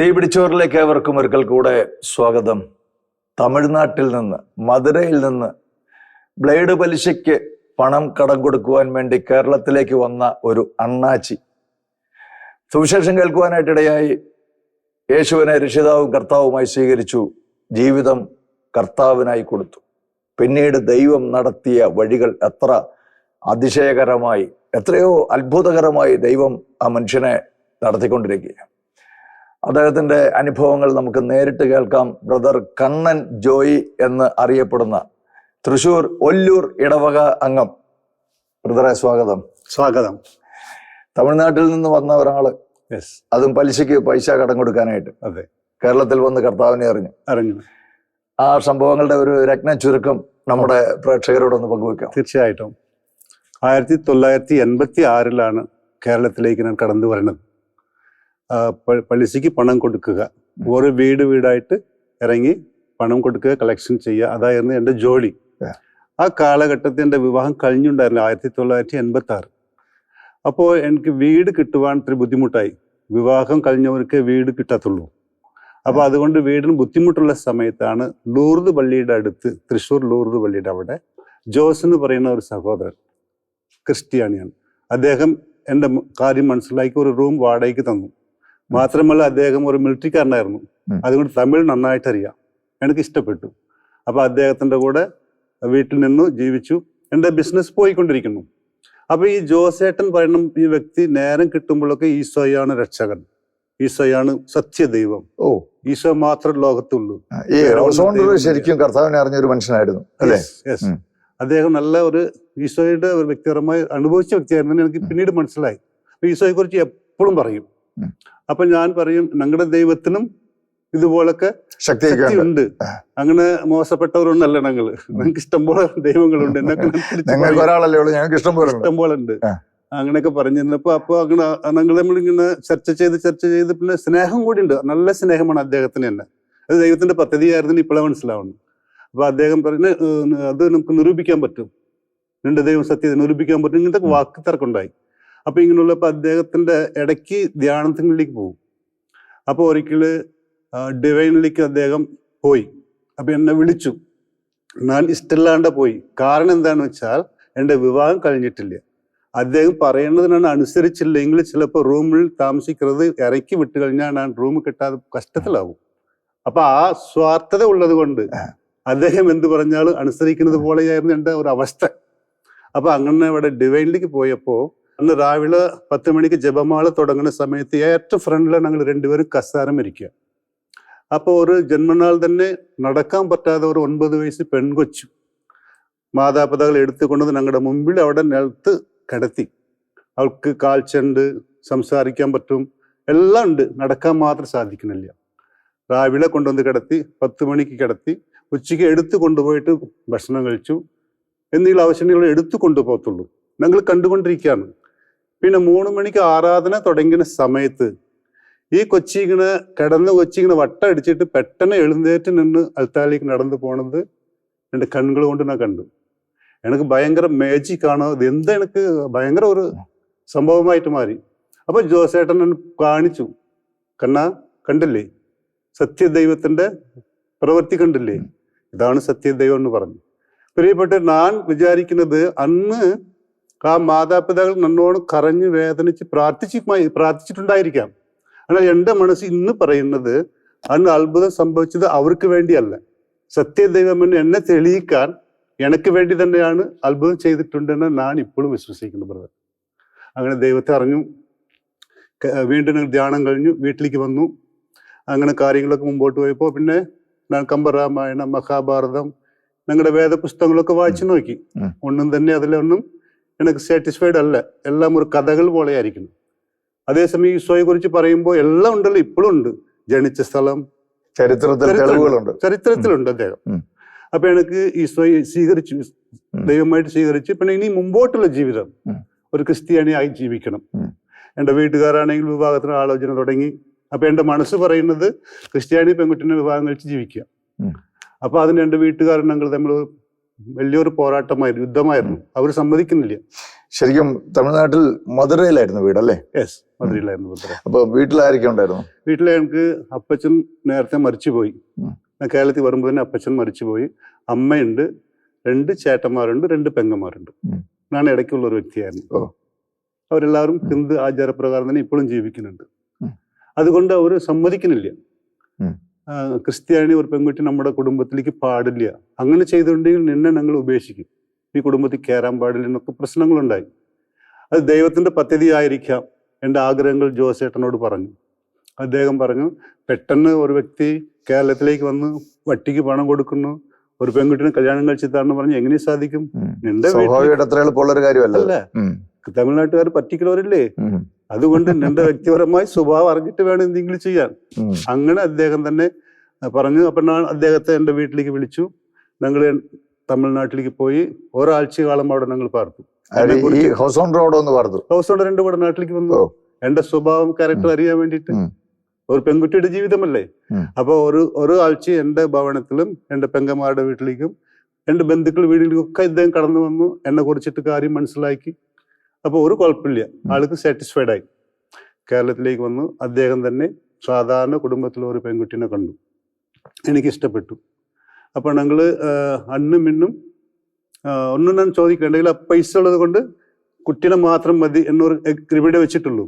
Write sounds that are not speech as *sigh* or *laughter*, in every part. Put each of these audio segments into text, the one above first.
തീ പിടിച്ചവരിലേക്ക് ഏവർക്കും ഒരിക്കൽ കൂടെ സ്വാഗതം. തമിഴ്നാട്ടിൽ നിന്ന് മധുരയിൽ നിന്ന് ബ്ലേഡ് പലിശയ്ക്ക് പണം കടം കൊടുക്കുവാൻ വേണ്ടി കേരളത്തിലേക്ക് വന്ന ഒരു അണ്ണാച്ചി. സുവിശേഷം കേൾക്കുവാനായിട്ടിടയായി യേശുവിനെ രക്ഷിതാവും കർത്താവുമായി സ്വീകരിച്ചു ജീവിതം കർത്താവിനായി കൊടുത്തു. പിന്നീട് ദൈവം നടത്തിയ വഴികൾ എത്ര അതിശയകരമായി എത്രയോ അത്ഭുതകരമായി ദൈവം ആ മനുഷ്യനെ നടത്തിക്കൊണ്ടിരിക്കുക അദ്ദേഹത്തിന്റെ അനുഭവങ്ങൾ നമുക്ക് നേരിട്ട് കേൾക്കാം. ബ്രദർ കണ്ണൻ ജോയി എന്ന് അറിയപ്പെടുന്ന തൃശൂർ ഒല്ലൂർ ഇടവക അംഗം. ബ്രദറെ സ്വാഗതം. സ്വാഗതം. തമിഴ്നാട്ടിൽ നിന്ന് വന്ന ഒരാൾ യെസ് അതും പലിശയ്ക്ക് പൈസ കടം കൊടുക്കാനായിട്ട്. അതെ. കേരളത്തിൽ വന്ന് കർത്താവിനെ അറിഞ്ഞു. അറിഞ്ഞു. ആ സംഭവങ്ങളുടെ ഒരു രത്ന ചുരുക്കം നമ്മുടെ പ്രേക്ഷകരോടൊന്ന് പങ്കുവെക്കാം. തീർച്ചയായിട്ടും. ആയിരത്തി തൊള്ളായിരത്തി എൺപത്തി ആറിലാണ് കേരളത്തിലേക്ക് ഞാൻ കടന്നു വരുന്നത് പലിശയ്ക്ക് പണം കൊടുക്കുക. ഓരോ വീട് വീടായിട്ട് ഇറങ്ങി പണം കൊടുക്കുക കളക്ഷൻ ചെയ്യുക. അതായിരുന്നു എന്റെ ജോലി. ആ. കാലഘട്ടത്തിൽ എന്റെ വിവാഹം കഴിഞ്ഞുണ്ടായിരുന്നു ആയിരത്തി തൊള്ളായിരത്തി എൺപത്തി ആറ് അപ്പോൾ എനിക്ക് വീട് കിട്ടുവാൻ ഇത്തിരി ബുദ്ധിമുട്ടായി. വിവാഹം കഴിഞ്ഞവർക്ക് വീട് കിട്ടത്തുള്ളൂ. അപ്പോൾ അതുകൊണ്ട് വീടിന് ബുദ്ധിമുട്ടുള്ള സമയത്താണ് ലൂർദ് പള്ളിയുടെ അടുത്ത് തൃശ്ശൂർ ലൂർദ് പള്ളിയുടെ അവിടെ ജോസ് എന്ന് പറയുന്ന ഒരു സഹോദരൻ ക്രിസ്ത്യാനിയാണ്. അദ്ദേഹം എന്റെ കാര്യം മനസ്സിലാക്കി ഒരു റൂം വാടകയ്ക്ക് തന്നു. മാത്രമല്ല അദ്ദേഹം ഒരു മിലിറ്ററിക്കാരനായിരുന്നു. അതുകൊണ്ട് തമിഴ് നന്നായിട്ട് അറിയാം എനിക്ക് ഇഷ്ടപ്പെട്ടു. അപ്പോൾ അദ്ദേഹത്തിന്റെ കൂടെ വീട്ടിൽ നിന്നു ജീവിച്ചു. എന്റെ ബിസിനസ് പോയിക്കൊണ്ടിരിക്കുന്നു. അപ്പോൾ ഈ ജോസേട്ടൻ പറയുന്ന ഈ വ്യക്തി നേരം കിട്ടുമ്പോഴൊക്കെ ഈശോയാണ് രക്ഷകൻ. ഈശോയാണ് സത്യദൈവം. ഓ. ഈശോ മാത്രം ലോകത്തുള്ളൂ. ശരിക്കും കർത്താവിനെ അറിഞ്ഞ ഒരു മനുഷ്യനായിരുന്നു. അദ്ദേഹം നല്ല ഒരു ഈശോയുടെ ഒരു വ്യക്തിപരമായി അനുഭവിച്ച വ്യക്തിയായിരുന്നു എനിക്ക് പിന്നീട് മനസ്സിലായി. ഈശോയെ കുറിച്ച് എപ്പോഴും പറയും. അപ്പൊ ഞാൻ പറയും ഞങ്ങളുടെ ദൈവത്തിനും ഇതുപോലൊക്കെ ശക്തി ഉണ്ട്. ശക്തിയുണ്ട്. അങ്ങനെ മോശപ്പെട്ടവരുണ്ടല്ല ഞങ്ങൾ. ഞങ്ങൾക്ക് ഇഷ്ടംപോലെ ദൈവങ്ങളുണ്ട്. എന്നൊക്കെ നിങ്ങൾക്ക് പറയും. ഒരാളല്ലേ ഉള്ളൂ ഞങ്ങൾക്ക് ഇഷ്ടം പോലെ ഉണ്ട് ഇഷ്ടംപോലെ. അങ്ങനെയൊക്കെ പറഞ്ഞിരുന്നപ്പോ അപ്പൊ അങ്ങനെ ഞങ്ങൾ നമ്മളിങ്ങനെ ചർച്ച ചെയ്ത് ചർച്ച ചെയ്ത് പിന്നെ സ്നേഹം കൂടി ഉണ്ട് നല്ല സ്നേഹമാണ് അദ്ദേഹത്തിന് തന്നെ. അത് ദൈവത്തിന്റെ പദ്ധതിയായിരുന്നു ഇപ്പോഴാണ് മനസ്സിലാവുന്നു. അപ്പൊ അദ്ദേഹം പറഞ്ഞ അത് നമുക്ക് നിരൂപിക്കാൻ പറ്റും. രണ്ട് ദൈവം സത്യത്തെ നിരൂപിക്കാൻ പറ്റും. ഇങ്ങനത്തെ വാക്ക് തർക്കമുണ്ടായി അപ്പൊ ഇങ്ങനെയുള്ളപ്പോൾ അദ്ദേഹത്തിന്റെ ഇടയ്ക്ക് ധ്യാനത്തിനുള്ളിലേക്ക് പോകും. അപ്പോൾ ഒരിക്കൽ ഡിവൈനിലേക്ക് അദ്ദേഹം പോയി. അപ്പൊ എന്നെ വിളിച്ചു. ഞാൻ ഇഷ്ടമില്ലാണ്ട് പോയി. കാരണം എന്താണെന്ന് വെച്ചാൽ എന്റെ വിവാഹം കഴിഞ്ഞിട്ടില്ല. അദ്ദേഹം പറയുന്നതിനാണ് അനുസരിച്ചില്ലെങ്കിൽ ചിലപ്പോൾ റൂമിൽ താമസിക്കുന്നത് ഇറക്കി വിട്ട് കഴിഞ്ഞാൽ ഞാൻ റൂം കിട്ടാതെ കഷ്ടത്തിലാവും. അപ്പൊ ആ സ്വാർത്ഥത ഉള്ളത് കൊണ്ട് അദ്ദേഹം എന്ത് പറഞ്ഞാലും അനുസരിക്കുന്നത് പോലെയായിരുന്നു എന്റെ ഒരു അവസ്ഥ. അപ്പൊ അങ്ങനെ ഇവിടെ ഡിവൈനിലേക്ക് പോയപ്പോ അന്ന് രാവിലെ പത്ത് മണിക്ക് ജപമാല തുടങ്ങുന്ന സമയത്ത് ഏറ്റവും ഫ്രണ്ടിലാണ് ഞങ്ങൾ രണ്ടുപേരും കസാരം ഇരിക്കുക അപ്പോൾ ഒരു ജന്മനാൾ തന്നെ നടക്കാൻ പറ്റാതെ ഒരു ഒൻപത് വയസ്സ് പെൺകൊച്ചു മാതാപിതാക്കൾ എടുത്തുകൊണ്ടത് ഞങ്ങളുടെ മുമ്പിൽ അവിടെ നിലത്ത് കിടത്തി. അവൾക്ക് കാൽച്ചുണ്ട് സംസാരിക്കാൻ പറ്റും എല്ലാം ഉണ്ട്. നടക്കാൻ മാത്രം സാധിക്കണില്ല രാവിലെ കൊണ്ടുവന്ന് കിടത്തി പത്ത് മണിക്ക് കിടത്തി ഉച്ചയ്ക്ക് എടുത്തു കൊണ്ടുപോയിട്ട് ഭക്ഷണം കഴിച്ചു. എന്തെങ്കിലും ആവശ്യങ്ങൾ എടുത്തു കൊണ്ടുപോകത്തുള്ളൂ. ഞങ്ങൾ കണ്ടുകൊണ്ടിരിക്കുകയാണ്. പിന്നെ മൂന്ന് മണിക്ക് ആരാധന തുടങ്ങിയ സമയത്ത് ഈ കൊച്ചി ഇങ്ങനെ കിടന്ന് കൊച്ചി ഇങ്ങനെ വട്ടം അടിച്ചിട്ട് പെട്ടെന്ന് എഴുന്നേറ്റ് നിന്ന് അൽത്താലേക്ക് നടന്നു പോണത് എന്റെ കണ്ണുകൾ കൊണ്ട് ഞാൻ കണ്ടു. എനിക്ക് ഭയങ്കര മാജിക് ആണ്. ഇത് എന്താ എനിക്ക് ഭയങ്കര ഒരു സംഭവമായിട്ട് മാറി. അപ്പോൾ ജോസേട്ടൻ എന്നെ കാണിച്ചു. കണ്ണാ കണ്ടില്ലേ? സത്യദൈവത്തിന്റെ പ്രവൃത്തി കണ്ടില്ലേ? ഇതാണ് സത്യദൈവം എന്ന് പറഞ്ഞു. പ്രിയപ്പെട്ട് ഞാൻ വിചാരിക്കുന്നത് അന്ന് ആ മാതാപിതാക്കൾ നന്നോണം കരഞ്ഞ് വേദനിച്ച് പ്രാർത്ഥിച്ച് പ്രാർത്ഥിച്ചിട്ടുണ്ടായിരിക്കാം. എന്നാൽ എന്റെ മനസ്സ് ഇന്ന് പറയുന്നത് അന്ന് അത്ഭുതം സംഭവിച്ചത് അവർക്ക് വേണ്ടിയല്ല. സത്യദൈവം എന്നെ എന്നെ തെളിയിക്കാൻ എനിക്ക് വേണ്ടി തന്നെയാണ് അത്ഭുതം ചെയ്തിട്ടുണ്ടെന്ന് ഞാൻ ഇപ്പോഴും വിശ്വസിക്കുന്നു ബ്രദർ അങ്ങനെ ദൈവത്തെ അറിഞ്ഞു. വീണ്ടും ധ്യാനം കഴിഞ്ഞു വീട്ടിലേക്ക് വന്നു. അങ്ങനെ കാര്യങ്ങളൊക്കെ മുമ്പോട്ട് പോയപ്പോൾ പിന്നെ ഞാൻ കമ്പരാമായണം മഹാഭാരതം ഞങ്ങളുടെ വേദപുസ്തകങ്ങളൊക്കെ വായിച്ചു നോക്കി. ഒന്നും തന്നെ അതിലൊന്നും എനിക്ക് സാറ്റിസ്ഫൈഡ് അല്ല. എല്ലാം ഒരു കഥകൾ പോലെയായിരിക്കുന്നു. അതേസമയം ഈശോയെ കുറിച്ച് പറയുമ്പോൾ എല്ലാം ഉണ്ടല്ലോ ഇപ്പോഴും ഉണ്ട്. ജനിച്ച സ്ഥലം ചരിത്രത്തിൽ. തെളിവുകളുണ്ട്. ചരിത്രത്തിലുണ്ട് അദ്ദേഹം. അപ്പൊ എനിക്ക് ഈശോയെ സ്വീകരിച്ചു. ദൈവമായിട്ട് സ്വീകരിച്ച് പിന്നെ ഇനി മുമ്പോട്ടുള്ള ജീവിതം ഒരു ക്രിസ്ത്യാനിയായി ജീവിക്കണം. എന്റെ എന്റെ വീട്ടുകാരാണെങ്കിൽ വിവാഹത്തിന് ആലോചന തുടങ്ങി. അപ്പൊ എന്റെ മനസ്സ് പറയുന്നത് ക്രിസ്ത്യാനി പെൺകുട്ടിനെ വിഭാഗം കഴിച്ച് ജീവിക്കുക. അപ്പൊ അതിന് എന്റെ വീട്ടുകാരൻ ഞങ്ങൾ തമ്മിൽ വലിയൊരു പോരാട്ടമായിരുന്നു യുദ്ധമായിരുന്നു. അവർ സമ്മതിക്കുന്നില്ല. ശരിക്കും തമിഴ്നാട്ടിൽ മധുരയിലായിരുന്നു വീട് അല്ലേ? യെസ് മധുരയിലായിരുന്നു അപ്പൊ വീട്ടിലായിരിക്കും ഉണ്ടായിരുന്നു? വീട്ടിലെ എനിക്ക് അപ്പച്ചൻ നേരത്തെ മരിച്ചുപോയി. കേരളത്തിൽ വരുമ്പോൾ തന്നെ അപ്പച്ചൻ മരിച്ചുപോയി. അമ്മയുണ്ട് രണ്ട് ചേട്ടന്മാരുണ്ട് രണ്ട് പെങ്ങന്മാരുണ്ട്. ഞാൻ ഇടയ്ക്കുള്ള ഒരു വ്യക്തിയായിരുന്നു. അവരെല്ലാവരും ഹിന്ദു ആചാരപ്രകാരം തന്നെ ഇപ്പോഴും ജീവിക്കുന്നുണ്ട്. അതുകൊണ്ട് അവർ സമ്മതിക്കുന്നില്ല. ക്രിസ്ത്യാനി ഒരു പെൺകുട്ടി നമ്മുടെ കുടുംബത്തിലേക്ക് പാടില്ല. അങ്ങനെ ചെയ്തിട്ടുണ്ടെങ്കിൽ നിന്നെ ഞങ്ങൾ ഉപേക്ഷിക്കും. ഈ കുടുംബത്തിൽ കയറാൻ പാടില്ല എന്നൊക്കെ പ്രശ്നങ്ങളുണ്ടായി. അത് ദൈവത്തിന്റെ പദ്ധതി ആയിരിക്കാം എന്റെ ആഗ്രഹങ്ങൾ ജോസേട്ടനോട് പറഞ്ഞു. അദ്ദേഹം പറഞ്ഞു പെട്ടെന്ന് ഒരു വ്യക്തി കേരളത്തിലേക്ക് വന്ന് വട്ടിക്ക് പണം കൊടുക്കുന്നു ഒരു പെൺകുട്ടിനെ കല്യാണം കഴിച്ചിട്ടാണെന്ന് പറഞ്ഞു എങ്ങനെ സാധിക്കും? നിന്റെ കാര്യമല്ല. തമിഴ്നാട്ടുകാർ പറ്റിക്കുന്നവരില്ലേ. അതുകൊണ്ട് നിന്റെ വ്യക്തിപരമായി സ്വഭാവം അറിഞ്ഞിട്ട് വേണം എന്തെങ്കിലും ചെയ്യാൻ. അങ്ങനെ അദ്ദേഹം തന്നെ പറഞ്ഞു. അപ്പൊ ഞാൻ അദ്ദേഹത്തെ എന്റെ വീട്ടിലേക്ക് വിളിച്ചു. ഞങ്ങൾ തമിഴ്നാട്ടിലേക്ക് പോയി. ഒരാഴ്ച കാലം അവിടെ ഞങ്ങൾ പാർത്തു. ഹൗസ് ഓൺ റോഡ് ഒന്ന് രണ്ടു കൂടെ നാട്ടിലേക്ക് വന്നു. എന്റെ സ്വഭാവം ക്യാരക്ടർ അറിയാൻ വേണ്ടിയിട്ട്. ഒരു പെൺകുട്ടിയുടെ ജീവിതമല്ലേ? അപ്പോൾ അപ്പൊ ഒരു ഒരു ആഴ്ച എന്റെ ഭവനത്തിലും എന്റെ പെങ്ങന്മാരുടെ വീട്ടിലേക്കും എന്റെ ബന്ധുക്കൾ വീട്ടിലേക്കും ഒക്കെ ഇദ്ദേഹം കടന്നു വന്നു. എന്നെ കുറിച്ചിട്ട് കാര്യം മനസ്സിലാക്കി. അപ്പൊ ഒരു കുഴപ്പമില്ല. ആൾക്ക് സാറ്റിസ്ഫൈഡ് ആയി. കേരളത്തിലേക്ക് വന്നു. അദ്ദേഹം തന്നെ സാധാരണ കുടുംബത്തിലെ ഒരു പെൺകുട്ടീനെ കണ്ടു. എനിക്ക് ഇഷ്ടപ്പെട്ടു അപ്പോൾ ഞങ്ങൾ അണ്ണും മിണ്ണും ഒന്നും ഞാൻ ചോദിക്കണ്ടെങ്കിൽ ആ പൈസ ഉള്ളത് കൊണ്ട് കുട്ടീനെ മാത്രം മതി എന്നൊരു ഇവിടെ വെച്ചിട്ടുള്ളൂ.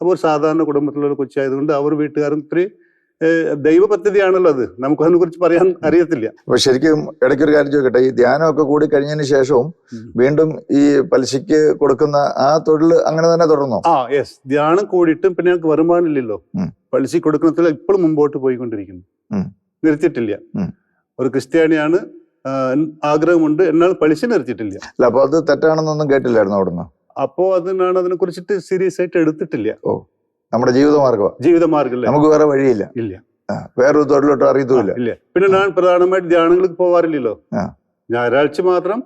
അപ്പോൾ ഒരു സാധാരണ കുടുംബത്തിലുള്ള കൊച്ചായതുകൊണ്ട് അവർ വീട്ടുകാരും ഇത്തിരി ഏഹ്, ദൈവ പദ്ധതിയാണല്ലോ അത്. നമുക്ക് അതിനെ കുറിച്ച് പറയാൻ അറിയത്തില്ല. അപ്പൊ ശരിക്കും ഇടയ്ക്കൊരു കാര്യം ചോദിക്കട്ടെ ഈ ധ്യാനമൊക്കെ കൂടി കഴിഞ്ഞതിന് ശേഷവും വീണ്ടും ഈ പലിശയ്ക്ക് കൊടുക്കുന്ന ആ തൊഴിൽ അങ്ങനെ തന്നെ തുടർന്നോ? ആ യെസ് ധ്യാനം കൂടിയിട്ടും പിന്നെ ഞങ്ങൾക്ക് വരുമാനമില്ലല്ലോ. പലിശ കൊടുക്കുന്നതിൽ ഇപ്പോഴും മുമ്പോട്ട് പോയിക്കൊണ്ടിരിക്കുന്നു. നിർത്തിയിട്ടില്ല. ഒരു ക്രിസ്ത്യാനിയാണ് ആഗ്രഹമുണ്ട് എന്നാൽ പലിശ നിർത്തിയിട്ടില്ല. അല്ല അപ്പൊ അത് തെറ്റാണെന്നൊന്നും കേട്ടില്ലായിരുന്നു അവിടുന്ന്? അപ്പോ അതിനാണ് അതിനെ കുറിച്ചിട്ട് സീരിയസ് ആയിട്ട് എടുത്തിട്ടില്ല. നമ്മുടെ ജീവിതമാർഗമാണ് ജീവിതമാർഗം നമുക്ക് വേറെ വഴിയില്ല. ഇല്ല. വേറൊരു തൊഴിലോട്ടോ അറിയത്തുമില്ല. ഇല്ല. പിന്നെ ഞാൻ പ്രധാനമായിട്ട് ധ്യാനങ്ങൾക്ക് പോവാറില്ലല്ലോ. ഞായറാഴ്ച മാത്രം.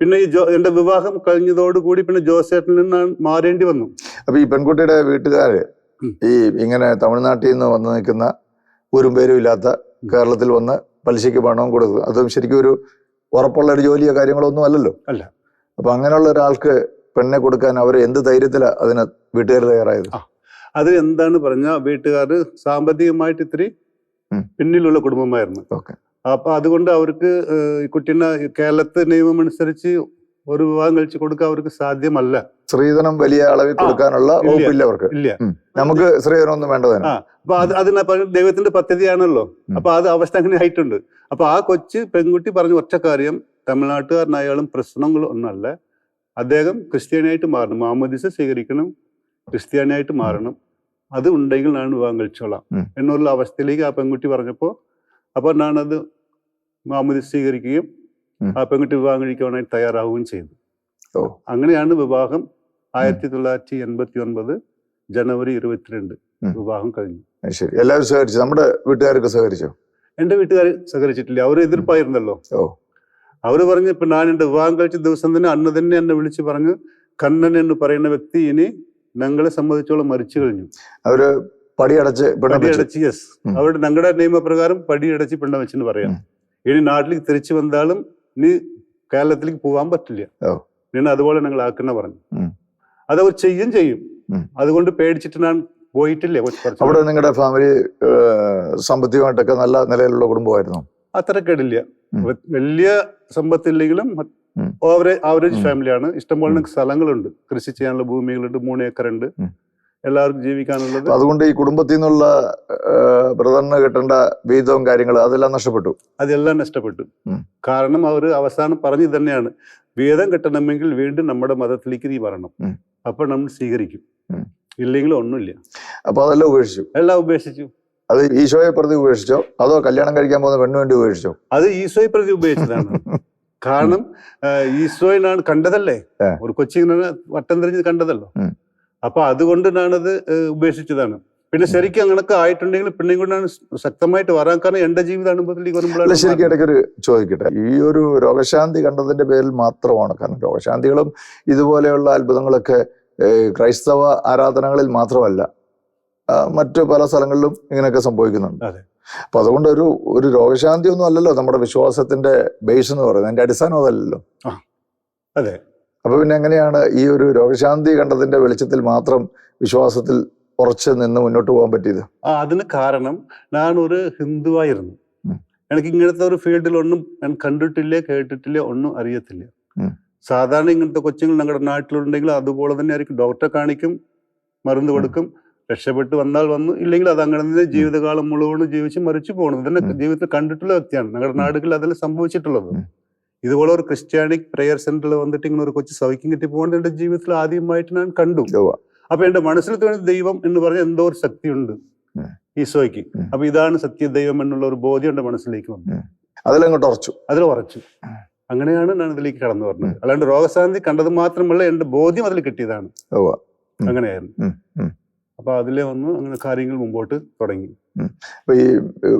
പിന്നെ ഈ ജോ എന്റെ വിവാഹം കഴിഞ്ഞതോടുകൂടി പിന്നെ ജോസേട്ടിൽ നിന്നാണ് മാറേണ്ടി വന്നു. അപ്പൊ ഈ പെൺകുട്ടിയുടെ വീട്ടുകാര് ഈ ഇങ്ങനെ തമിഴ്നാട്ടിൽ നിന്ന് വന്നു നിൽക്കുന്ന ഒരു പേരും ഇല്ലാത്ത കേരളത്തിൽ വന്ന് പലിശയ്ക്ക് പണവും കൊടുക്കും അതും ശരിക്കും ഒരു ഉറപ്പുള്ള ഒരു ജോലിയോ കാര്യങ്ങളോ ഒന്നും അല്ലല്ലോ? അല്ല. അപ്പൊ അങ്ങനെയുള്ള ഒരാൾക്ക് പെണ്ണെ കൊടുക്കാൻ അവർ എന്ത് ധൈര്യത്തിലാണ് അതിന് വീട്ടുകാർ തയ്യാറായത്? അത് എന്താണ് പറഞ്ഞ വീട്ടുകാർ സാമ്പത്തികമായിട്ട് ഇത്തിരി. പിന്നിലുള്ള കുടുംബമായിരുന്നു. അപ്പൊ അതുകൊണ്ട് അവർക്ക് ഈ കുട്ടീനെ കേരളത്തെ നിയമം അനുസരിച്ച് ഒരു വിവാഹം കഴിച്ചു കൊടുക്കാൻ അവർക്ക് സാധ്യമല്ല. സ്ത്രീധനം വലിയ അളവിൽ കൊടുക്കാനുള്ള. വകുപ്പില്ല അവർക്ക്. ഇല്ല. നമുക്ക് സ്ത്രീധനം ഒന്നും വേണ്ടത് അപ്പൊ അത് അതിനെ ദൈവത്തിന്റെ പദ്ധതിയാണല്ലോ. അപ്പൊ അത് അവസ്ഥ അങ്ങനെ ആയിട്ടുണ്ട് അപ്പൊ ആ കൊച്ച് പെൺകുട്ടി പറഞ്ഞ ഒറ്റ കാര്യം തമിഴ്നാട്ടുകാരനായാലും പ്രശ്നങ്ങൾ ഒന്നല്ല. അദ്ദേഹം ക്രിസ്ത്യാനിയായിട്ട് മാറണം മാമോദിസ സ്വീകരിക്കണം. ക്രിസ്ത്യാനിയായിട്ട് മാറണം. അത് ഉണ്ടെങ്കിൽ ഞാൻ വിവാഹം കഴിച്ചോളാം. എന്നുള്ള അവസ്ഥയിലേക്ക് ആ പെൺകുട്ടി പറഞ്ഞപ്പോൾ അപ്പൊ ഞാനത് മാമുദി സ്വീകരിക്കുകയും. ആ പെൺകുട്ടി വിവാഹം കഴിക്കുവാനായിട്ട് തയ്യാറാവുകയും ചെയ്തു. അങ്ങനെയാണ് വിവാഹം ആയിരത്തി തൊള്ളായിരത്തി എൺപത്തി ഒൻപത് ജനുവരി ഇരുപത്തിരണ്ട് വിവാഹം കഴിഞ്ഞു. ശരി. എല്ലാവരും സഹകരിച്ചു? നമ്മുടെ വീട്ടുകാരൊക്കെ സഹകരിച്ചോ? എന്റെ വീട്ടുകാർ സഹകരിച്ചിട്ടില്ല. അവർ എതിർപ്പായിരുന്നല്ലോ അവർ പറഞ്ഞു ഇപ്പൊ ഞാൻ എന്റെ വിവാഹം കഴിച്ച ദിവസം തന്നെ അന്ന് തന്നെ എന്നെ വിളിച്ച് പറഞ്ഞു കണ്ണൻ എന്ന് പറയുന്ന വ്യക്തി ഇനി ഞങ്ങളെ സംബന്ധിച്ചോളം മരിച്ചു കഴിഞ്ഞു. അവർ പടിയടച്ച് പടിയടച്ച് യെസ്. അവരുടെ ഞങ്ങളുടെ നിയമപ്രകാരം പടിയടച്ച് പെണ്ണ വെച്ചെന്ന് പറയാം. ഇനി നാട്ടിലേക്ക് തിരിച്ചു വന്നാലും ഇനി കേരളത്തിലേക്ക് പോകാൻ പറ്റില്ല. ഓ. അതുപോലെ ഞങ്ങൾ ആക്കുന്ന പറഞ്ഞു. അതവർ ചെയ്യും ചെയ്യും. അതുകൊണ്ട് പേടിച്ചിട്ട് ഞാൻ പോയിട്ടില്ല അവിടെ നിങ്ങളുടെ ഫാമിലി സാമ്പത്തികമായിട്ടൊക്കെ നല്ല നിലയിലുള്ള കുടുംബമായിരുന്നു? അത്രക്കേടില്ല. കേടില്ല വലിയ സമ്പത്തില്ലെങ്കിലും ഉം. ഓവറേജ് ആവറേജ് ഫാമിലിയാണ്. ഇഷ്ടംപോലെ. സ്ഥലങ്ങളുണ്ട്. കൃഷി ചെയ്യാനുള്ള ഭൂമികളുണ്ട് മൂന്ന് ഏക്കർ ഉണ്ട്. എല്ലാവർക്കും ജീവിക്കാനുള്ളത്. അതുകൊണ്ട് ഈ കുടുംബത്തിൽ നിന്നുള്ള ബ്രദറിന് കിട്ടേണ്ട വീതവും കാര്യങ്ങളും അതെല്ലാം നഷ്ടപ്പെട്ടു. അതെല്ലാം നഷ്ടപ്പെട്ടു. കാരണം അവർ അവസാനം പറഞ്ഞു തന്നെയാണ്. വേദം കിട്ടണമെങ്കിൽ വീണ്ടും നമ്മുടെ മതത്തിലേക്ക് നീ വരണം. അപ്പോൾ അപ്പൊ നമ്മൾ സ്വീകരിക്കും. ഇല്ലെങ്കിലും ഇല്ലെങ്കിൽ ഒന്നുമില്ല. അപ്പൊ അതെല്ലാം ഉപേക്ഷിച്ചു. എല്ലാം ഉപേക്ഷിച്ചു. അത് ഈശോയെ പ്രതി ഉപേക്ഷിച്ചോ? അതോ കല്യാണം കഴിക്കാൻ പോകുന്ന പെണ്ണു വേണ്ടി ഉപേക്ഷിച്ചോ? അത് ഈശോയെ പ്രതി ഉപയോഗിച്ചതാണ് *laughs* കാരണം ഈശോയിനാണ് കണ്ടതല്ലേ. ഒരു കൊച്ചിങ്ങനെ വട്ടം തിരിഞ്ഞ് കണ്ടതല്ലോ. അപ്പൊ അതുകൊണ്ട് ഞാനത് ഏഹ്, ഉപേക്ഷിച്ചതാണ്. പിന്നെ ശരിക്കും അങ്ങനൊക്കെ ആയിട്ടുണ്ടെങ്കിൽ പിന്നെയും കൊണ്ടാണ് ശക്തമായിട്ട് വരാൻ കാരണം എന്റെ ജീവിത അനുഭവത്തിലേക്ക് വരുമ്പോഴാണ് ശരിക്കും ഇടയ്ക്കൊരു ചോദിക്കട്ടെ. ഈ ഒരു രോഗശാന്തി കണ്ടതിന്റെ പേരിൽ മാത്രമാണ്? കാരണം രോഗശാന്തികളും ഇതുപോലെയുള്ള അത്ഭുതങ്ങളൊക്കെ ക്രൈസ്തവ ആരാധനകളിൽ മാത്രമല്ല മറ്റു പല സ്ഥലങ്ങളിലും ഇങ്ങനെയൊക്കെ സംഭവിക്കുന്നുണ്ട്. അതെ. അപ്പൊ അതുകൊണ്ട് ഒരു ഒരു രോഗശാന്തി ഒന്നും അല്ലല്ലോ നമ്മുടെ വിശ്വാസത്തിന്റെ ബേസ് എന്ന് പറയുന്നത്. അതിന്റെ അടിസ്ഥാനം അതല്ലല്ലോ. അതെ. അപ്പൊ പിന്നെ എങ്ങനെയാണ് ഈ ഒരു രോഗശാന്തി കണ്ടതിന്റെ വെളിച്ചത്തിൽ മാത്രം വിശ്വാസത്തിൽ ഉറച്ച് നിന്ന് മുന്നോട്ട് പോകാൻ പറ്റിയത്? ആ അതിന് കാരണം ഞാൻ ഒരു ഹിന്ദുവായിരുന്നു. എനിക്ക് ഇങ്ങനത്തെ ഒരു ഫീൽഡിൽ ഒന്നും ഞാൻ കണ്ടിട്ടില്ല കേട്ടിട്ടില്ല ഒന്നും അറിയത്തില്ല. സാധാരണ ഇങ്ങനത്തെ കൊച്ചുങ്ങൾ ഞങ്ങളുടെ നാട്ടിലുണ്ടെങ്കിൽ അതുപോലെ തന്നെ ആയിരിക്കും. ഡോക്ടറെ കാണിക്കും മരുന്ന് കൊടുക്കും. രക്ഷപ്പെട്ട് വന്നാൽ വന്നു ഇല്ലെങ്കിൽ അത് അങ്ങനെ തന്നെ ജീവിതകാലം മുഴുവൻ ജീവിച്ച് മരിച്ചു പോകണം ഇതന്നെ ഉം. ജീവിതത്തിൽ കണ്ടിട്ടുള്ള വ്യക്തിയാണ്. ഞങ്ങളുടെ. നാടുകളിൽ അതെല്ലാം സംഭവിച്ചിട്ടുള്ളത്. ഇതുപോലെ ഒരു ക്രിസ്ത്യാനിക് പ്രെയർ സെന്ററിൽ വന്നിട്ട് ഇങ്ങനെ ഒരു കൊച്ചു സൗഖ്യം കിട്ടി പോകുന്നത് എന്റെ ജീവിതത്തിൽ ആദ്യമായിട്ട് ഞാൻ കണ്ടു. അപ്പൊ എന്റെ മനസ്സിൽ തോന്നിയ ദൈവം എന്ന് പറഞ്ഞ എന്തോ ഒരു ശക്തിയുണ്ട് ഉണ്ട് ഈശോയ്ക്ക്. അപ്പൊ ഇതാണ് സത്യദൈവം എന്നുള്ള ഒരു ബോധ്യം എന്റെ മനസ്സിലേക്ക് വന്നു. അതിലങ്ങോട്ട് ഉറച്ചു. അതിൽ ഉറച്ചു. അങ്ങനെയാണ് ഞാൻ ഇതിലേക്ക് കടന്നു പറഞ്ഞത് അല്ലാണ്ട് രോഗശാന്തി കണ്ടത് മാത്രമല്ല എന്റെ ബോധ്യം അതിൽ കിട്ടിയതാണ്. അങ്ങനെയായിരുന്നു. ഉം. ഉം. അപ്പൊ അതിലെ വന്ന് അങ്ങനെ കാര്യങ്ങൾ മുമ്പോട്ട് തുടങ്ങി. അപ്പൊ ഈ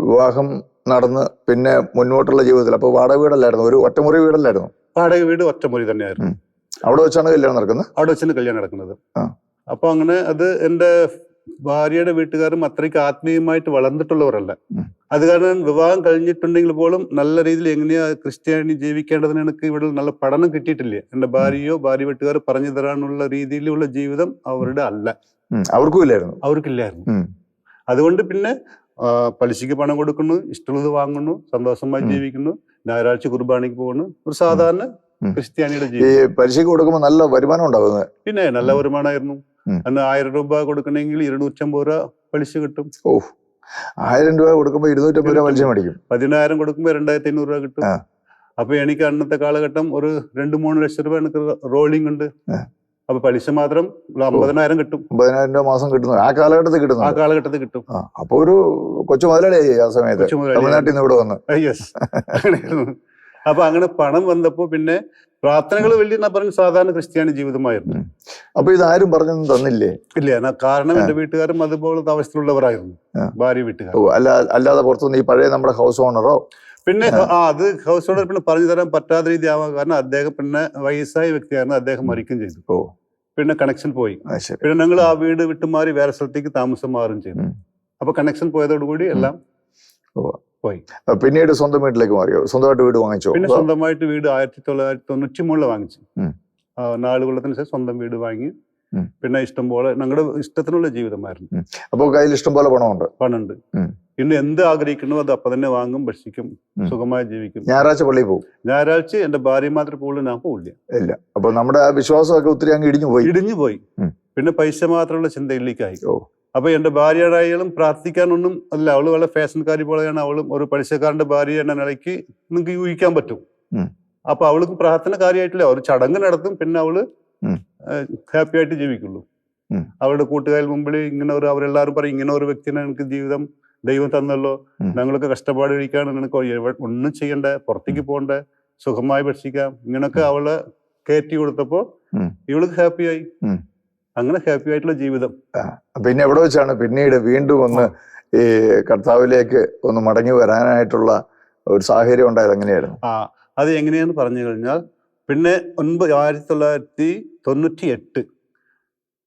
വിവാഹം നടന്ന് പിന്നെ മുന്നോട്ടുള്ള ജീവിതത്തിൽ അപ്പൊ വാടക വീടല്ലായിരുന്നു? ഒരു ഒറ്റമുറി വീടല്ലായിരുന്നു? വാടക വീട് ഒറ്റമുറി തന്നെയായിരുന്നു. അവിടെ വെച്ചാണ് കല്യാണം നടക്കുന്നത്? അവിടെ വെച്ചാണ് കല്യാണം നടക്കുന്നത്. അപ്പോൾ അപ്പൊ അങ്ങനെ അത് എന്റെ ഭാര്യയുടെ വീട്ടുകാരും അത്രയ്ക്ക് ആത്മീയമായിട്ട് വളർന്നിട്ടുള്ളവരല്ല. അത് കാരണം വിവാഹം കഴിഞ്ഞിട്ടുണ്ടെങ്കിൽ പോലും നല്ല രീതിയിൽ എങ്ങനെയാ ക്രിസ്ത്യാനി ജീവിക്കേണ്ടതിന് എനിക്ക് ഇവിടെ നല്ല പഠനം കിട്ടിയിട്ടില്ല. എന്റെ ഭാര്യയോ ഭാര്യ വീട്ടുകാർ പറഞ്ഞു തരാനുള്ള രീതിയിലുള്ള ജീവിതം അവരുടെ അല്ല. അവർക്കും ഇല്ലായിരുന്നു അവർക്കില്ലായിരുന്നു. അതുകൊണ്ട് പിന്നെ പലിശക്ക് പലിശയ്ക്ക് പണം കൊടുക്കുന്നു ഇഷ്ടമുള്ളത് വാങ്ങുന്നു സന്തോഷമായി ജീവിക്കുന്നു ഞായറാഴ്ച കുർബാനയ്ക്ക് പോകുന്നു. ഒരു സാധാരണ. ക്രിസ്ത്യാനിയുടെ ഈ ജീവിതം. പലിശക്ക് കൊടുക്കുമ്പോൾ നല്ല വരുമാനം ഉണ്ടാകുന്നത് പിന്നെ നല്ല വരുമാനമായിരുന്നു. അന്ന് ആയിരം രൂപ കൊടുക്കണമെങ്കിൽ ഇരുന്നൂറ്റമ്പത് രൂപ പലിശ കിട്ടും. ഓ ആയിരം രൂപ കൊടുക്കുമ്പോൾ ഇരുന്നൂറ്റമ്പത് രൂപ പലിശ മേടിക്കും. പതിനായിരം കൊടുക്കുമ്പോൾ രണ്ടായിരത്തി അഞ്ഞൂറ് രൂപ കിട്ടും. അപ്പൊ എനിക്ക് അന്നത്തെ കാലഘട്ടം ഒരു രണ്ട് മൂന്ന് ലക്ഷം രൂപ എനിക്ക് റോളിംഗ് ഉണ്ട്. അപ്പൊ പലിശ മാത്രം അമ്പതിനായിരം കിട്ടും. അമ്പതിനായിരം രൂപ മാസം കിട്ടുന്നു. ആ കാലഘട്ടത്തിൽ ആ കിട്ടുന്നു കാലഘട്ടത്തിൽ കിട്ടും. ആ അപ്പൊ ഒരു കൊച്ചു മുതലാളിയായി ആ സമയത്ത്. തമിഴ്നാട്ടിൽ നിന്ന് ഇവിടെ വന്ന്. യെസ് അപ്പൊ അങ്ങനെ പണം വന്നപ്പോ പിന്നെ പ്രാർത്ഥനകൾ വലിയ പറഞ്ഞു സാധാരണ ക്രിസ്ത്യാനി ജീവിതമായിരുന്നു. അപ്പൊ ഇതാരും പറഞ്ഞു പറഞ്ഞൊന്നും തന്നില്ലേ? ഇല്ല എന്നാ കാരണം എന്റെ വീട്ടുകാരും അതുപോലത്തെ അവസ്ഥയിലുള്ളവരായിരുന്നു. ഭാര്യ വീട്ടുകാർ. അല്ല അല്ലാതെ പുറത്തുനിന്ന് ഈ പഴയ നമ്മുടെ ഹൗസ് ഓണറോ? പിന്നെ ആ. അത് ഹൗസ് ഓണർ പിന്നെ പറഞ്ഞു തരാൻ പറ്റാത്ത രീതി ആവാൻ കാരണം അദ്ദേഹം പിന്നെ വയസ്സായ വ്യക്തിയായിരുന്നു. അദ്ദേഹം മരിക്കുകയും ചെയ്തു. പിന്നെ കണക്ഷൻ പോയി. പിന്നെ ഞങ്ങൾ ആ വീട് വിട്ടുമാറി വേറെ സ്ഥലത്തേക്ക് താമസം മാറുകയും ചെയ്തു. അപ്പൊ കണക്ഷൻ പോയതോടുകൂടി എല്ലാം പോയി. പിന്നീട് സ്വന്തം വീട്ടിലേക്ക് മാറിയോ? സ്വന്തമായിട്ട് വീട് വാങ്ങിച്ചോ? പിന്നെ സ്വന്തമായിട്ട് വീട് ആയിരത്തി തൊള്ളായിരത്തി തൊണ്ണൂറ്റി മൂന്നിൽ വാങ്ങിച്ചു. നാല് കൊല്ലത്തിന് ശേഷം സ്വന്തം വീട് വാങ്ങി. പിന്നെ ഇഷ്ടം പോലെ ഞങ്ങളുടെ ഇഷ്ടത്തിനുള്ള ജീവിതമായിരുന്നു. അപ്പൊ കയ്യിൽ ഇഷ്ടം പോലെ പണമുണ്ട്. പണുണ്ട് ഉം. പിന്നെ എന്ത് ആഗ്രഹിക്കണോ അത് അപ്പൊ തന്നെ വാങ്ങും ഭക്ഷിക്കും സുഖമായി ജീവിക്കും. ഞായറാഴ്ച പള്ളിയിൽ പോകും. ഞായറാഴ്ച എന്റെ ഭാര്യ മാത്രമേ പോകുള്ളൂ ഞാൻ പോകില്ല ഇല്ല. അപ്പൊ നമ്മുടെ ആ വിശ്വാസമൊക്കെ ഒത്തിരി അങ്ങ് ഇടിഞ്ഞു പോയി. ഇടിഞ്ഞു പോയി. പിന്നെ പൈസ മാത്രമുള്ള ചിന്തയിലേക്കായി. അപ്പൊ എന്റെ ഭാര്യയായാലും പ്രാർത്ഥിക്കാനൊന്നും അല്ല. അവൾ വളരെ ഫാഷൻകാരി പോലെയാണ്. അവളും ഒരു പലിശക്കാരന്റെ ഭാര്യ എന്ന നിലയ്ക്ക് നിങ്ങൾക്ക് യൂഹിക്കാൻ പറ്റും. അപ്പൊ അവൾക്ക് പ്രാർത്ഥന കാര്യമായിട്ടില്ല. ഒരു ചടങ്ങ് നടത്തും. പിന്നെ അവൾ. ഹാപ്പി ആയിട്ട് ജീവിക്കുള്ളൂ അവരുടെ കൂട്ടുകാരിൽ മുമ്പിൽ ഇങ്ങനെ ഒരു അവരെല്ലാവരും പറയും ഇങ്ങനെ ഒരു വ്യക്തിനെ എനിക്ക് ജീവിതം ദൈവം തന്നല്ലോ. ഞങ്ങൾക്ക് ഞങ്ങളൊക്കെ കഷ്ടപ്പാട് കഴിക്കാണ് നിനക്ക് ഒന്നും ചെയ്യണ്ട പുറത്തേക്ക് പോകണ്ട സുഖമായി ഭക്ഷിക്കാം ഇങ്ങനൊക്കെ അവളെ കയറ്റി കൊടുത്തപ്പോ ഇവൾക്ക് ഹാപ്പിയായി. അങ്ങനെ ഹാപ്പി ആയിട്ടുള്ള ജീവിതം പിന്നെ എവിടെ വെച്ചാണ് പിന്നീട് വീണ്ടും ഒന്ന് ഈ കർത്താവിലേക്ക് ഒന്ന് മടങ്ങി വരാനായിട്ടുള്ള ഒരു സാഹചര്യം ഉണ്ടായത് എങ്ങനെയായിരുന്നു? ആ അത് എങ്ങനെയാന്ന് പറഞ്ഞു കഴിഞ്ഞാൽ പിന്നെ ഒൻപത് ആയിരത്തി തൊള്ളായിരത്തി തൊണ്ണൂറ്റി എട്ട്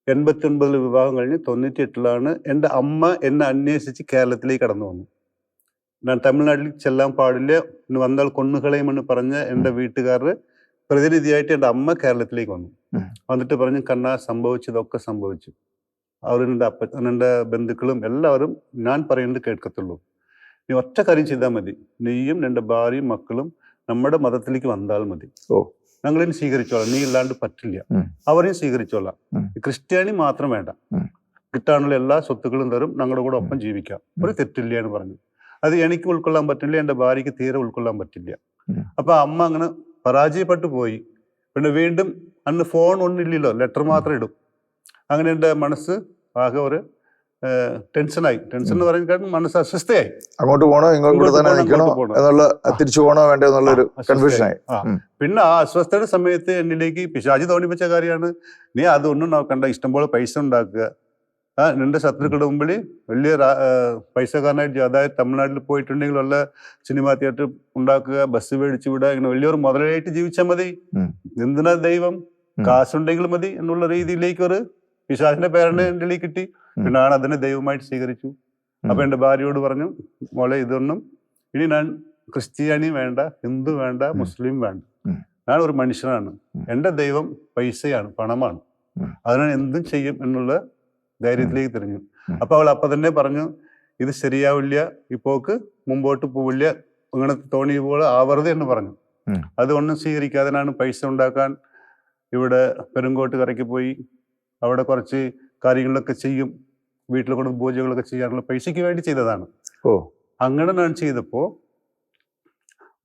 എൺപത്തി ഒൻപതിൽ വിവാഹം കഴിഞ്ഞ് തൊണ്ണൂറ്റി എട്ടിലാണ് എന്റെ അമ്മ എന്നെ അന്വേഷിച്ച് കേരളത്തിലേക്ക് കടന്നു വന്നു. ഞാൻ തമിഴ്നാട്ടിൽ ചെല്ലാൻ പാടില്ല പിന്നെ വന്നാൽ കൊന്നുകളയുമെന്ന് പറഞ്ഞ എന്റെ വീട്ടുകാർ പ്രതിനിധിയായിട്ട് എന്റെ അമ്മ കേരളത്തിലേക്ക് വന്നു. വന്നിട്ട് പറഞ്ഞു കണ്ണാ സംഭവിച്ചതൊക്കെ സംഭവിച്ചു. അവർ എന്റെ അപ്പ എന്റെ ബന്ധുക്കളും എല്ലാവരും ഞാൻ പറയുന്നത് കേൾക്കത്തുള്ളൂ. നീ ഒറ്റ കാര്യം ചെയ്താൽ മതി. നീയും നിന്റെ ഭാര്യയും മക്കളും നമ്മുടെ മതത്തിലേക്ക് വന്നാൽ മതി. ഓ. ഞങ്ങളിനി സ്വീകരിച്ചോളാം. നീ ഇല്ലാണ്ട് പറ്റില്ല. അവരെയും സ്വീകരിച്ചോളാം. ക്രിസ്ത്യാനി മാത്രം വേണ്ട. കിട്ടാനുള്ള എല്ലാ സ്വത്തുക്കളും തരും. ഞങ്ങളുടെ കൂടെ ഒപ്പം ജീവിക്കാം. ഒരു തെറ്റില്ല എന്ന് പറഞ്ഞു. അത് എനിക്ക് ഉൾക്കൊള്ളാൻ പറ്റില്ല എന്റെ ഭാര്യയ്ക്ക് തീരെ ഉൾക്കൊള്ളാൻ പറ്റില്ല. അപ്പൊ അമ്മ അങ്ങനെ പരാജയപ്പെട്ടു പോയി. പിന്നെ വീണ്ടും അന്ന് ഫോൺ ഒന്നില്ലല്ലോ ലെറ്റർ മാത്രം ഇടും. അങ്ങനെ എന്റെ മനസ്സ് ആകെ ഒരു ടെൻഷനായി. ടെൻഷൻ എന്ന് പറയുന്നത് മനസ്സ് അസ്വസ്ഥയായി. അങ്ങോട്ട് പോകണോ ഇങ്ങോട്ട് തന്നെ നിൽക്കണോ എന്നുള്ള തിരിച്ചു പോകണോ വേണ്ടോ എന്നുള്ളൊരു ആ, കൺഫ്യൂഷനായി. പിന്നെ ആ അസ്വസ്ഥയുടെ സമയത്ത് എന്നിലേക്ക് പിശാചി തോന്നിപ്പിച്ച കാര്യമാണ്. നീ അതൊന്നും നോക്കണ്ട ഇഷ്ടംപോലെ പൈസ ഉണ്ടാക്കുക. ആ നിന്റെ ശത്രുക്കളുടെ മുമ്പിൽ വലിയ പൈസക്കാരനായിട്ട് അതായത് തമിഴ്നാട്ടിൽ പോയിട്ടുണ്ടെങ്കിൽ ഉള്ള സിനിമാ തിയേറ്റർ ഉണ്ടാക്കുക ബസ് മേടിച്ചു വിടുക ഇങ്ങനെ വലിയൊരു മുതലായിട്ട് ജീവിച്ചാൽ മതി. നിന്ദന എന്തിനാ ദൈവം? കാശുണ്ടെങ്കിൽ മതി എന്നുള്ള രീതിയിലേക്ക് ഒരു പിശാചിന്റെ പേരണ എന്റെ കിട്ടി. പിന്നെ ആൾ അതിനെ ദൈവമായിട്ട് സ്വീകരിച്ചു അപ്പൊ എന്റെ ഭാര്യയോട് പറഞ്ഞു മോളെ ഇതൊന്നും ഇനി ഞാൻ ക്രിസ്ത്യാനി വേണ്ട ഹിന്ദു വേണ്ട മുസ്ലിം വേണ്ട. ഞാൻ ഒരു മനുഷ്യനാണ്. എന്റെ ദൈവം പൈസയാണ് പണമാണ്. ഉം. അതിന് എന്തും ചെയ്യും എന്നുള്ള ധൈര്യത്തിലേക്ക് തിരിഞ്ഞു. അപ്പൊ അവൾ അപ്പൊ തന്നെ പറഞ്ഞു ഇത് ശരിയാവില്ല ഇപ്പോക്ക് മുമ്പോട്ട് പോവില്ല. ഇങ്ങനെ തോണി പോലെ ആവരുത് എന്ന് പറഞ്ഞു. അത് അതൊന്നും സ്വീകരിക്കാതെ ഞാൻ പൈസ ഉണ്ടാക്കാൻ ഇവിടെ പെരുങ്കോട്ട് കറക്കി പോയി. അവിടെ കുറച്ച് കാര്യങ്ങളൊക്കെ ചെയ്യും. വീട്ടിൽ കൊണ്ട് പൂജകളൊക്കെ ചെയ്യാറുള്ള പൈസയ്ക്ക് വേണ്ടി ചെയ്തതാണ്. ഓ. അങ്ങനെ ഞാൻ ചെയ്തപ്പോ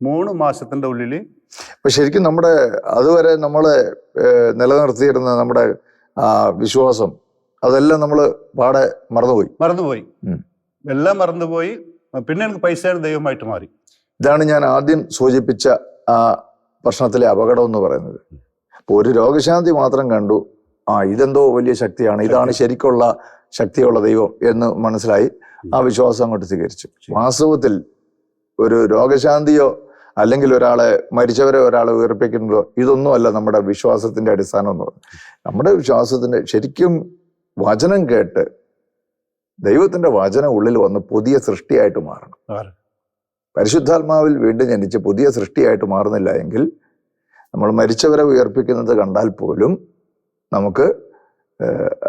മൂന്ന് മാസത്തിന്റെ ഉള്ളിൽ അപ്പൊ ശരിക്കും നമ്മുടെ അതുവരെ നമ്മളെ നിലനിർത്തിയിരുന്ന നമ്മുടെ വിശ്വാസം അതെല്ലാം നമ്മൾ പാടെ മറന്നുപോയി. മറന്നുപോയി. എല്ലാം മറന്നുപോയി. പിന്നെ എനിക്ക് പൈസയുടെ ദൈവമായിട്ട് മാറി. ഇതാണ് ഞാൻ ആദ്യം സൂചിപ്പിച്ച ആ പ്രശ്നത്തിലെ അപകടം എന്ന് പറയുന്നത്. അപ്പൊ ഒരു രോഗശാന്തി മാത്രം കണ്ടു. ആ ഇതെന്തോ വലിയ ശക്തിയാണ്. ഇതാണ് ശരിക്കുള്ള ശക്തിയുള്ള ദൈവം എന്ന് മനസ്സിലായി. ആ വിശ്വാസം അങ്ങോട്ട് സ്വീകരിച്ചു. വാസ്തവത്തിൽ ഒരു രോഗശാന്തിയോ അല്ലെങ്കിൽ ഒരാളെ മരിച്ചവരെ ഒരാളെ ഉയർപ്പിക്കുന്നതോ ഇതൊന്നുമല്ല നമ്മുടെ വിശ്വാസത്തിന്റെ അടിസ്ഥാനം എന്ന് പറയുന്നത്. നമ്മുടെ വിശ്വാസത്തിന്റെ ശരിക്കും വചനം കേട്ട് ദൈവത്തിന്റെ വചനം ഉള്ളിൽ വന്ന് പുതിയ സൃഷ്ടിയായിട്ട് മാറണം. പരിശുദ്ധാത്മാവിൽ വീണ്ടും ജനിച്ച് പുതിയ സൃഷ്ടിയായിട്ട് മാറുന്നില്ല എങ്കിൽ നമ്മൾ മരിച്ചവരെ ഉയർപ്പിക്കുന്നത് കണ്ടാൽ പോലും നമുക്ക്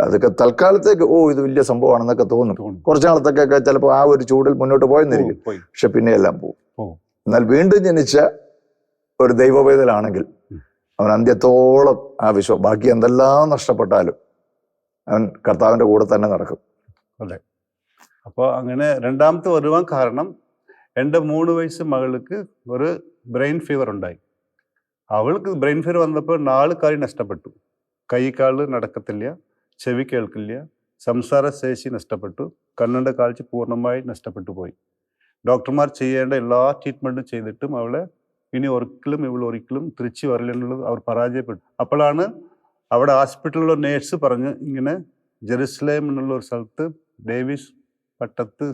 അതൊക്കെ തൽക്കാലത്തേക്ക് ഓ ഇത് വലിയ സംഭവമാണെന്നൊക്കെ തോന്നും. കുറച്ചു നാളത്തേക്കൊക്കെ ചിലപ്പോൾ ആ ഒരു ചൂടിൽ മുന്നോട്ട് പോയെന്നിരിക്കും. പക്ഷെ പിന്നെ എല്ലാം പോകും. എന്നാൽ വീണ്ടും ജനിച്ച ഒരു ദൈവവേദലാണെങ്കിൽ അവൻ അന്ത്യത്തോളം ആ വിശ്വ ബാക്കി എന്തെല്ലാം നഷ്ടപ്പെട്ടാലും അവൻ കർത്താവിന്റെ കൂടെ തന്നെ നടക്കും. അപ്പോൾ അങ്ങനെ രണ്ടാമത്തെ വരുവാൻ കാരണം എന്റെ മൂന്ന് വയസ്സ് മകൾക്ക് ഒരു ബ്രെയിൻ ഫീവർ ഉണ്ടായി അവൾക്ക് ബ്രെയിൻ ഫീവർ വന്നപ്പോൾ നാല് കാര്യം നഷ്ടപ്പെട്ടു. കൈ കാൽ നടക്കത്തില്ല ചെവി കേൾക്കില്ല സംസാരശേഷി നഷ്ടപ്പെട്ടു കണ്ണിന്റെ കാഴ്ച പൂർണമായി നഷ്ടപ്പെട്ടു പോയി. ഡോക്ടർമാർ ചെയ്യേണ്ട എല്ലാ ട്രീറ്റ്മെന്റും ചെയ്തിട്ടും അവളെ ഇനി ഒരിക്കലും ഇവൾ ഒരിക്കലും തിരിച്ചു വരില്ലെന്നുള്ളത് അവർ പരാജയപ്പെട്ടു. അപ്പോഴാണ് അവിടെ ഹോസ്പിറ്റലിലുള്ള നേഴ്സ് പറഞ്ഞ് ഇങ്ങനെ ജെറുസലേം എന്നുള്ള ഒരു സ്ഥലത്ത് ഡേവിസ് പട്ടത്ത്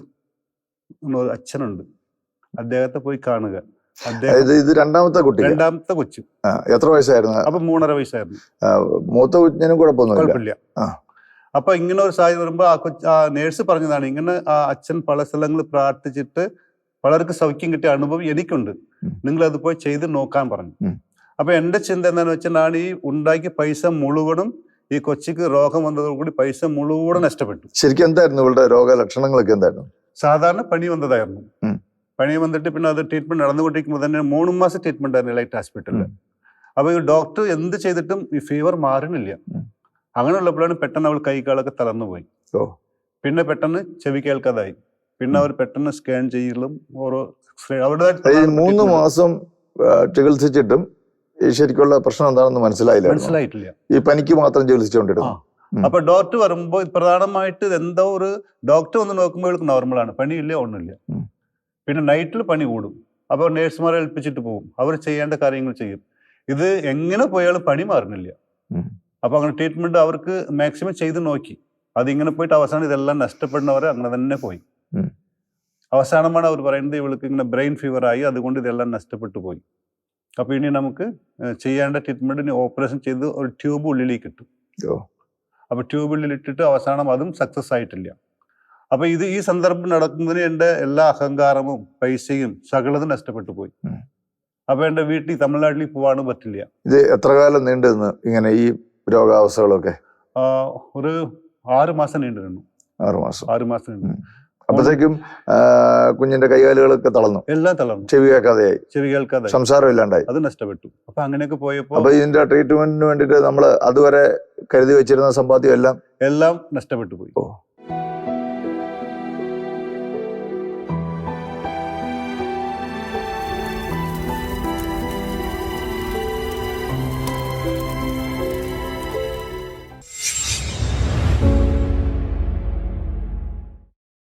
എന്നൊരു അച്ഛനുണ്ട്. അദ്ദേഹത്തെ പോയി കാണുക. അതായത് ഇത് രണ്ടാമത്തെ കുട്ടി രണ്ടാമത്തെ കൊച്ചു. എത്ര വയസ്സായിരുന്നു? അപ്പൊ മൂന്നര വയസ്സായിരുന്നു. മൂത്ത കുഞ്ഞിനും കുഴപ്പമൊന്നുമില്ല. അപ്പൊ ഇങ്ങനെ ഒരു സാഹചര്യം വരുമ്പോ ആ കൊച്ചു ആ നേഴ്സ് പറഞ്ഞതാണ് ഇങ്ങനെ ആ അച്ഛൻ പല സ്ഥലങ്ങളിൽ പ്രാർത്ഥിച്ചിട്ട് പലർക്ക് സൗഖ്യം കിട്ടിയ അനുഭവം എനിക്കുണ്ട്. നിങ്ങൾ അത് പോയി ചെയ്ത് നോക്കാൻ പറഞ്ഞു. അപ്പൊ എന്റെ ചിന്ത എന്താണെന്ന് വെച്ചാൽ ഞാൻ ഈ ഉണ്ടാക്കിയ പൈസ മുഴുവനും ഈ കൊച്ചിക്ക് രോഗം വന്നതോടുകൂടി പൈസ മുഴുവൻ നഷ്ടപ്പെട്ടു. ശരിക്കും എന്തായിരുന്നു ഇവളുടെ രോഗലക്ഷണങ്ങളൊക്കെ എന്തായിരുന്നു? സാധാരണ പനി വന്നതായിരുന്നു. പനി വന്നിട്ട് പിന്നെ അത് ട്രീറ്റ്മെന്റ് നടന്നുകൊണ്ടിരിക്കുമ്പോൾ തന്നെ മൂന്ന് മാസം ട്രീറ്റ്മെന്റ് ആയിരുന്നു ലൈറ്റ് ഹോസ്പിറ്റലിൽ അപ്പോൾ അപ്പൊ ഈ ഡോക്ടർ എന്ത് ചെയ്തിട്ടും ഈ ഫീവർ മാറുന്നില്ല. ഉം. അങ്ങനെയുള്ളപ്പോഴാണ് പെട്ടെന്ന് അവൾ കൈകാലൊക്കെ തളർന്നു പോയി. ഓ. പിന്നെ പെട്ടെന്ന് ചെവി കേൾക്കാതായി. പിന്നെ അവർ പെട്ടെന്ന് സ്കാൻ ചെയ്യലും ഓരോ X-ray മൂന്ന് മാസം ചികിത്സിച്ചിട്ടും ശരിക്കുള്ള പ്രശ്നം എന്താണെന്ന് മനസ്സിലായില്ല മനസ്സിലായിട്ടില്ല. ഈ പനിക്ക് മാത്രം ചികിത്സിച്ചുകൊണ്ടിരുന്നു. അപ്പൊ ഡോക്ടർ വരുമ്പോൾ പ്രധാനമായിട്ട് എന്തോ ഒരു ഡോക്ടർ വന്ന് നോക്കുമ്പോൾ നോർമലാണ് പണിയില്ല ഒന്നുമില്ല. പിന്നെ നൈറ്റിൽ പണി കൂടും. അപ്പോൾ നേഴ്സുമാരെ ഏൽപ്പിച്ചിട്ട് പോകും. അവർ ചെയ്യേണ്ട കാര്യങ്ങൾ ചെയ്യും. ഇത് എങ്ങനെ പോയാലും പണി മാറുന്നില്ല. അപ്പോൾ അപ്പൊ അങ്ങനെ ട്രീറ്റ്മെന്റ് അവർക്ക് മാക്സിമം ചെയ്ത് നോക്കി. അതിങ്ങനെ പോയിട്ട് അവസാനം ഇതെല്ലാം നഷ്ടപ്പെടുന്നവരെ അങ്ങനെ തന്നെ പോയി. അവസാനമാണ് അവർ പറയുന്നത് ഇവൾക്ക് ഇങ്ങനെ ബ്രെയിൻ ഫീവർ ആയി അതുകൊണ്ട് ഇതെല്ലാം നഷ്ടപ്പെട്ടു പോയി. അപ്പോൾ ഇനി നമുക്ക് ചെയ്യേണ്ട ട്രീറ്റ്മെന്റിന് ഓപ്പറേഷൻ ചെയ്ത് ഒരു ട്യൂബ് ഉള്ളിലേക്ക് ഇട്ടു. അപ്പോൾ ട്യൂബ് ഇട്ടിട്ട് അവസാനം അതും സക്സസ് ആയിട്ടില്ല. അപ്പൊ ഇത് ഈ സന്ദർഭം നടക്കുന്നതിന് എന്റെ എല്ലാ അഹങ്കാരവും പൈസയും സകലതും നഷ്ടപ്പെട്ടു പോയി. അപ്പൊ എന്റെ വീട്ടിൽ തമിഴ്നാട്ടിൽ പോവാനും പറ്റില്ല. ഇത് എത്ര കാലം നീണ്ടു നിന്ന് ഇങ്ങനെ ഈ രോഗാവസ്ഥകളൊക്കെ? ഒരു ആറു മാസം നീണ്ടു നിന്നു ആറു മാസം. ആറു മാസം നീണ്ടു. അപ്പോഴത്തേക്കും കുഞ്ഞിന്റെ കൈകാലുകളൊക്കെ തളർന്നു. എല്ലാം തളർന്നു. ചെവി കേൾക്കാതെയായി. ചെവി കേൾക്കാതെ സംസാരം ഇല്ലാണ്ടായി. അത് നഷ്ടപ്പെട്ടു. അപ്പൊ അങ്ങനെയൊക്കെ പോയപ്പോ അപ്പൊ ഇതിന്റെ ട്രീറ്റ്മെന്റിന് വേണ്ടിട്ട് നമ്മൾ അതുവരെ കരുതി വെച്ചിരുന്ന സമ്പാദ്യം എല്ലാം എല്ലാം നഷ്ടപ്പെട്ടു പോയി.